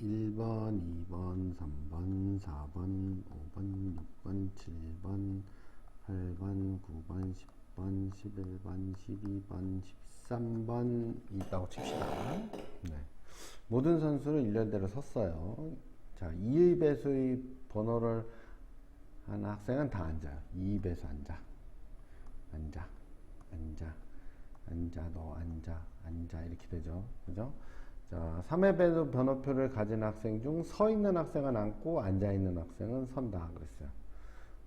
2번, 3번, 4번, 5번, 6번, 7번, 8번, 9번, 10번, 11번, 12번, 13번 있다고 칩시다. 네. 모든 선수를 일렬대로 섰어요. 자, 2의 배수의 번호를 한 학생은 다 앉아요. 2 배수 앉아. 앉아. 앉아. 앉아. 너 앉아. 앉아. 이렇게 되죠. 그죠? 자, 3의 배수 번호표를 가진 학생 중 서 있는 학생은 앉고 앉아 있는 학생은 선다 그랬어요.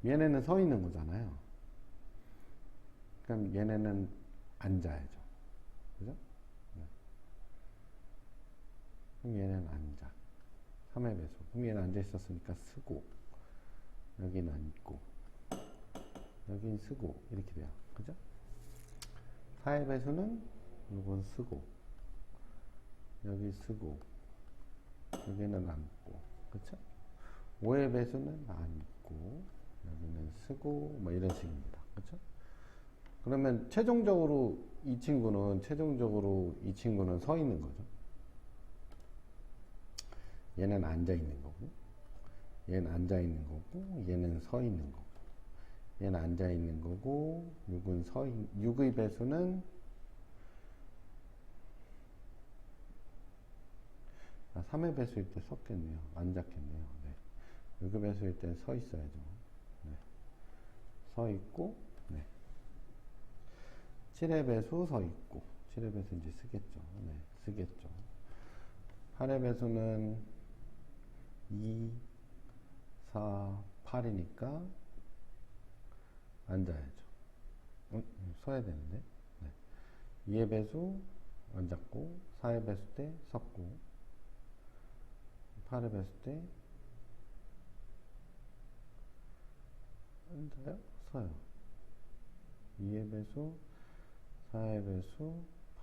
얘네는 서 있는 거잖아요. 그럼 얘네는 앉아야죠. 그죠? 네. 그럼 얘는 앉아. 3의 배수. 그럼 얘는 앉아 있었으니까 쓰고, 여기는 앉고, 여긴 쓰고, 이렇게 돼요. 그죠? 4의 배수는 이건 쓰고, 여기 쓰고, 여기는 앉고, 그쵸? 5의 배수는 앉고, 여기는 쓰고, 뭐 이런 식입니다. 그쵸? 그러면 최종적으로 이 친구는, 최종적으로 이 친구는 서 있는 거죠. 얘는 앉아 있는 거고, 얘는 앉아 있는 거고, 얘는 서 있는 거고, 얘는 앉아 있는 거고, 6은 서 있, 6의 배수는 아, 3의 배수일 때 섰겠네요. 앉았겠네요. 네. 6의 배수일 때서 있어야죠. 네. 서 있고, 네. 7의 배수 서 있고, 7의 배수 이제 쓰겠죠. 네. 쓰겠죠. 8의 배수는 2, 4, 8이니까 앉아야죠. 음, 서야 되는데. 네. 2의 배수 앉았고, 4의 배수 때 섰고, 8의 배수 때 앉아요? 서요. 2의 배수, 4의 배수,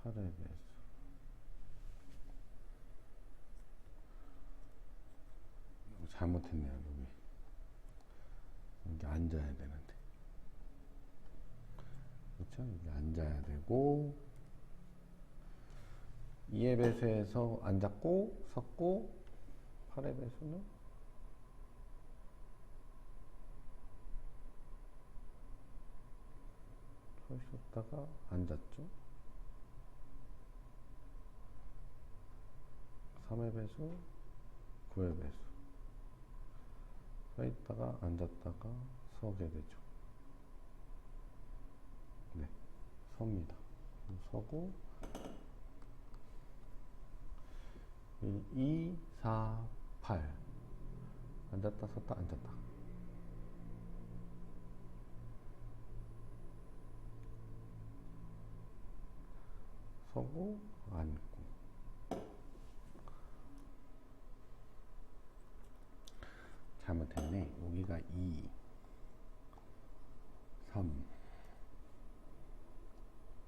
8의 배수. 잘못했네요, 여기. 여기 앉아야 되는데. 그렇죠? 여기 앉아야 되고, 2의 배수에서 앉았고, 섰고, 8의 배수는 서 있었다가 앉았죠. 3의 배수, 9의 배수. 서 있다가 앉았다가 서게 되죠. 네, 섭니다. 서고 1, 2, 4, 8 앉았다 섰다 앉았다. 서고 앉고. 잘못했네. 여기가 2 3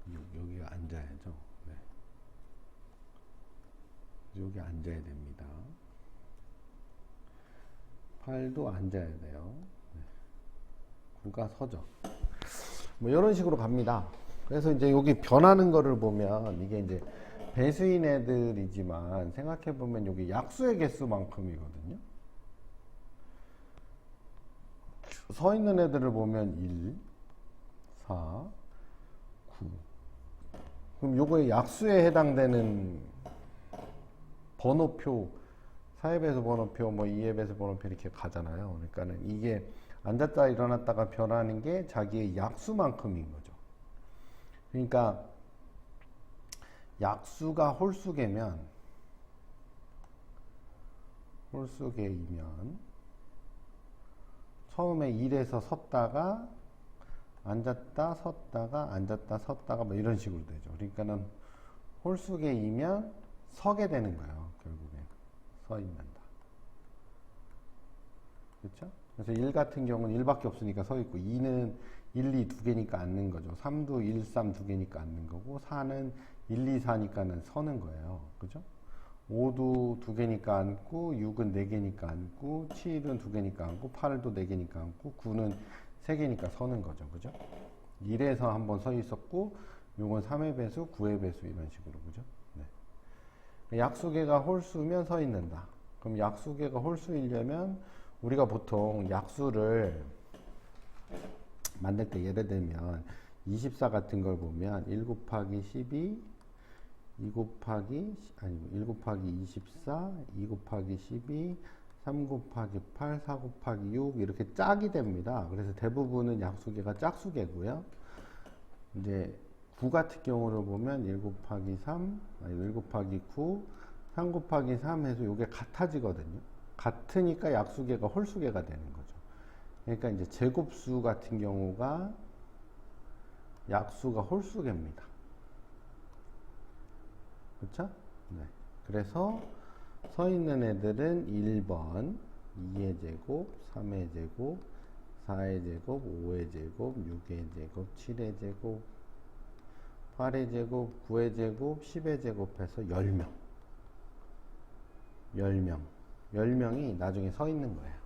6 여기가 앉아야죠. 네. 여기 앉아야 됩니다 8도 앉아야 돼요. 네. 9가 서죠. 뭐 이런 식으로 갑니다. 그래서 이제 여기 변하는 거를 보면 이게 이제 배수인 애들이지만 생각해 보면 여기 약수의 개수만큼이거든요. 서 있는 애들을 보면 1, 4, 9. 그럼 요거의 약수에 해당되는 번호표 4의 배수 번호표, 뭐 2의 배수 번호표 이렇게 가잖아요. 그러니까는 이게 앉았다 일어났다가 변하는 게 자기의 약수만큼인 거죠. 그러니까 약수가 홀수계면 홀수계이면 처음에 1에서 섰다가 앉았다 섰다가 앉았다 섰다가 뭐 이런 식으로 되죠. 그러니까는 홀수계이면 서게 되는 거예요. 서 있는다. 그렇죠? 그래서 1 같은 경우는 1밖에 없으니까 서 있고 2는 1, 2 두 개니까 앉는 거죠. 3도 1, 3 두 개니까 앉는 거고 4는 1, 2, 4니까는 서는 거예요. 그죠? 5도 두 개니까 앉고 6은 네 개니까 앉고 7은 두 개니까 앉고 8도 네 개니까 앉고 9는 세 개니까 서는 거죠. 그죠? 1에서 한번 서 있었고 요건 3의 배수, 9의 배수 이런 식으로 그죠? 네. 약수계가 홀수면 서 있는다. 그럼 약수계가 홀수이려면 우리가 보통 약수를 만들 때 예를 들면 24 같은 걸 보면 1 곱하기 12, 2 곱하기 아니 1 곱하기 24, 2 곱하기 12, 3 곱하기 8, 4 곱하기 6 이렇게 짝이 됩니다. 그래서 대부분은 약수계가 짝수계고요. 이제 9 같은 경우를 보면 1 곱하기 3, 아니 1 곱하기 9, 3 곱하기 3 해서 이게 같아지거든요. 같으니까 약수계가 홀수계가 되는 거죠. 그러니까 이제 제곱수 같은 경우가 약수가 홀수계입니다. 그렇죠? 네. 그래서 서 있는 애들은 1번 2의 제곱, 3의 제곱, 4의 제곱, 5의 제곱, 6의 제곱, 7의 제곱, 8의 제곱, 9의 제곱, 10의 제곱해서 10명. 10명. 10명이 나중에 서 있는 거예요.